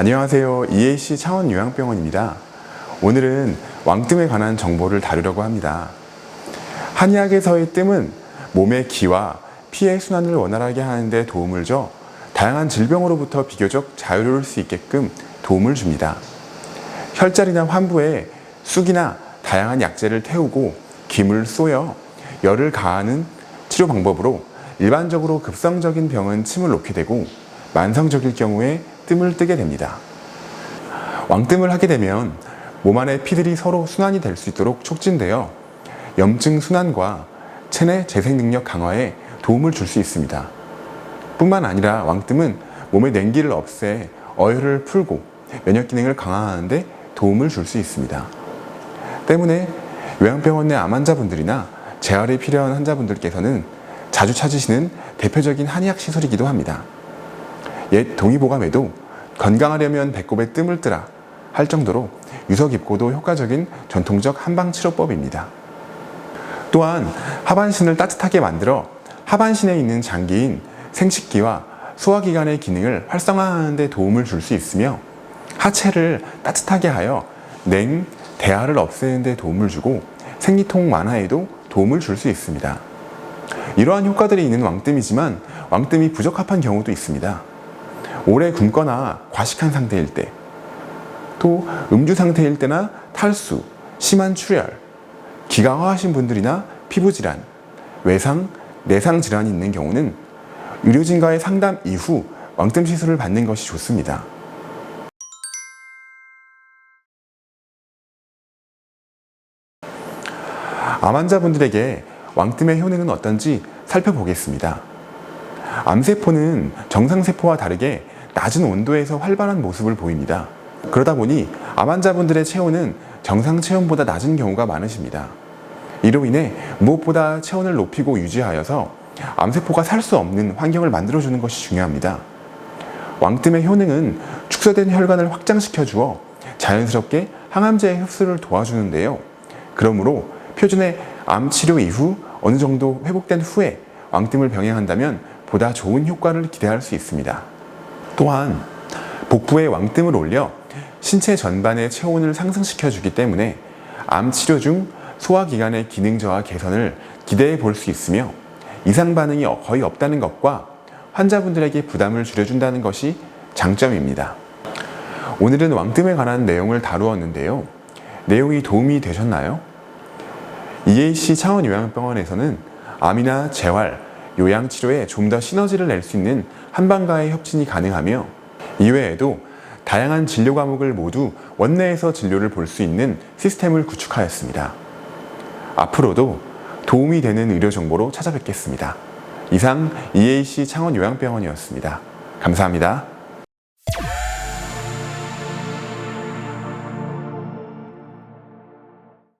안녕하세요. EAC 창원 요양병원입니다. 오늘은 왕뜸에 관한 정보를 다루려고 합니다. 한의학에서의 뜸은 몸의 기와 피의 순환을 원활하게 하는데 도움을 줘 다양한 질병으로부터 비교적 자유로울 수 있게끔 도움을 줍니다. 혈자리나 환부에 쑥이나 다양한 약재를 태우고 김을 쏘여 열을 가하는 치료 방법으로 일반적으로 급성적인 병은 침을 놓게 되고 만성적일 경우에 뜸을 뜨게 됩니다. 왕뜸을 하게 되면 몸 안의 피들이 서로 순환이 될 수 있도록 촉진되어 염증 순환과 체내 재생 능력 강화에 도움을 줄 수 있습니다. 뿐만 아니라 왕뜸은 몸의 냉기를 없애 어혈을 풀고 면역 기능을 강화하는데 도움을 줄 수 있습니다. 때문에 요양병원 내 암 환자분들이나 재활이 필요한 환자분들께서는 자주 찾으시는 대표적인 한의학 시설이기도 합니다. 옛 동의보감에도 건강하려면 배꼽에 뜸을 뜨라 할 정도로 유서 깊고도 효과적인 전통적 한방 치료법입니다. 또한 하반신을 따뜻하게 만들어 하반신에 있는 장기인 생식기와 소화기관의 기능을 활성화하는 데 도움을 줄 수 있으며 하체를 따뜻하게 하여 냉, 대하를 없애는 데 도움을 주고 생리통 완화에도 도움을 줄 수 있습니다. 이러한 효과들이 있는 왕뜸이지만 왕뜸이 부적합한 경우도 있습니다. 오래 굶거나 과식한 상태일 때, 또 음주 상태일 때나 탈수, 심한 출혈, 기가 화하신 분들이나 피부질환, 외상, 내상 질환이 있는 경우는 의료진과의 상담 이후 왕뜸 시술을 받는 것이 좋습니다. 암 환자분들에게 왕뜸의 효능은 어떤지 살펴보겠습니다. 암세포는 정상세포와 다르게 낮은 온도에서 활발한 모습을 보입니다. 그러다 보니 암 환자분들의 체온은 정상 체온보다 낮은 경우가 많으십니다. 이로 인해 무엇보다 체온을 높이고 유지하여서 암세포가 살 수 없는 환경을 만들어주는 것이 중요합니다. 왕뜸의 효능은 축소된 혈관을 확장시켜 주어 자연스럽게 항암제의 흡수를 도와주는데요. 그러므로 표준의 암 치료 이후 어느 정도 회복된 후에 왕뜸을 병행한다면 보다 좋은 효과를 기대할 수 있습니다. 또한 복부에 왕뜸을 올려 신체 전반의 체온을 상승시켜 주기 때문에 암 치료 중 소화기관의 기능 저하 개선을 기대해 볼 수 있으며 이상 반응이 거의 없다는 것과 환자분들에게 부담을 줄여준다는 것이 장점입니다. 오늘은 왕뜸에 관한 내용을 다루었는데요. 내용이 도움이 되셨나요? EAC 창원 요양병원에서는 암이나 재활, 요양치료에 좀 더 시너지를 낼 수 있는 한방과의 협진이 가능하며 이외에도 다양한 진료 과목을 모두 원내에서 진료를 볼 수 있는 시스템을 구축하였습니다. 앞으로도 도움이 되는 의료 정보로 찾아뵙겠습니다. 이상 EAC 창원 요양병원이었습니다. 감사합니다.